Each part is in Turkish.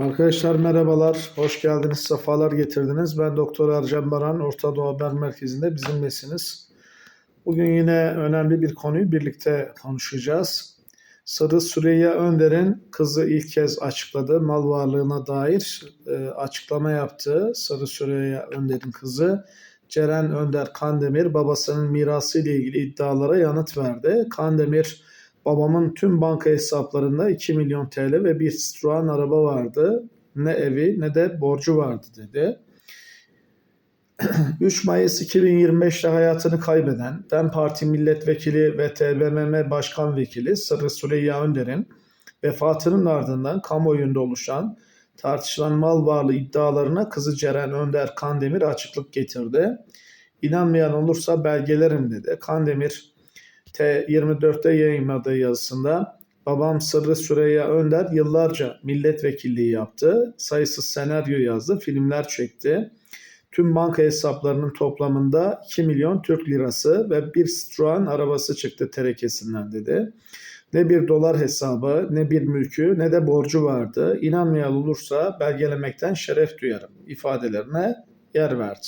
Arkadaşlar merhabalar, hoş geldiniz, sefalar getirdiniz. Ben Doktor Ercan Baran, Orta Doğu Haber Merkezi'nde bizimlesiniz. Bugün yine önemli bir konuyu birlikte konuşacağız. Sarı Süreyya Önder'in kızı ilk kez açıkladı. Mal varlığına dair e, açıklama yaptı. Sarı Süreyya Önder'in kızı Ceren Önder Kandemir babasının mirası ile ilgili iddialara yanıt verdi. Kandemir babamın tüm banka hesaplarında 2 milyon TL ve bir Citroen araba vardı. Ne evi ne de borcu vardı dedi. 3 Mayıs 2025'te hayatını kaybeden DEM Parti Milletvekili ve TBMM Başkan Vekili Sarı Süreyya Önder'in vefatının ardından kamuoyunda oluşan tartışılan mal varlığı iddialarına kızı Ceren Önder Kandemir açıklık getirdi. İnanmayan olursa belgelerim dedi. Kandemir T24'te yayınladığı yazısında babam Sırrı Süreyya Önder yıllarca milletvekilliği yaptı. Sayısız senaryo yazdı, filmler çekti. Tüm banka hesaplarının toplamında 2 milyon Türk lirası ve bir Citroen arabası çıktı terekesinden dedi. Ne bir dolar hesabı, ne bir mülkü, ne de borcu vardı. İnanmayan olursa belgelemekten şeref duyarım ifadelerine yer verdi.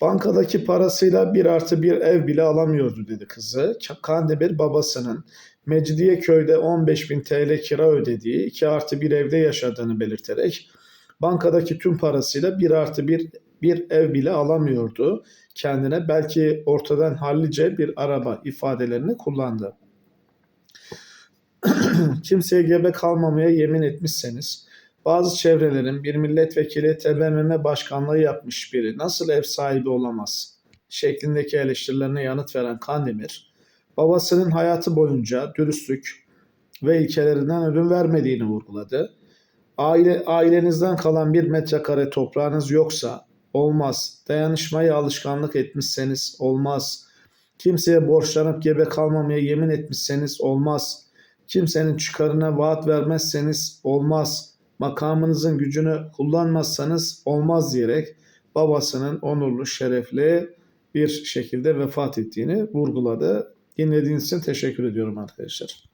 Bankadaki parasıyla bir artı bir ev bile alamıyordu dedi kızı. Kandemir babasının Mecidiyeköy'de 15 bin TL kira ödediği 2 artı bir evde yaşadığını belirterek bankadaki tüm parasıyla bir artı bir, bir ev bile alamıyordu kendine. Belki ortadan hallice bir araba ifadelerini kullandı. Kimseye gebe kalmamaya yemin etmişseniz bazı çevrelerin bir milletvekili TBMM başkanlığı yapmış biri nasıl ev sahibi olamaz şeklindeki eleştirilerine yanıt veren Kandemir, babasının hayatı boyunca dürüstlük ve ilkelerinden ödün vermediğini vurguladı. Aile, ailenizden kalan bir metrekare toprağınız yoksa olmaz. Dayanışmayı alışkanlık etmişseniz olmaz. Kimseye borçlanıp gebe kalmamaya yemin etmişseniz olmaz. Kimsenin çıkarına vaat vermezseniz olmaz. Makamınızın gücünü kullanmazsanız olmaz diyerek babasının onurlu, şerefli bir şekilde vefat ettiğini vurguladı. Dinlediğiniz için teşekkür ediyorum arkadaşlar.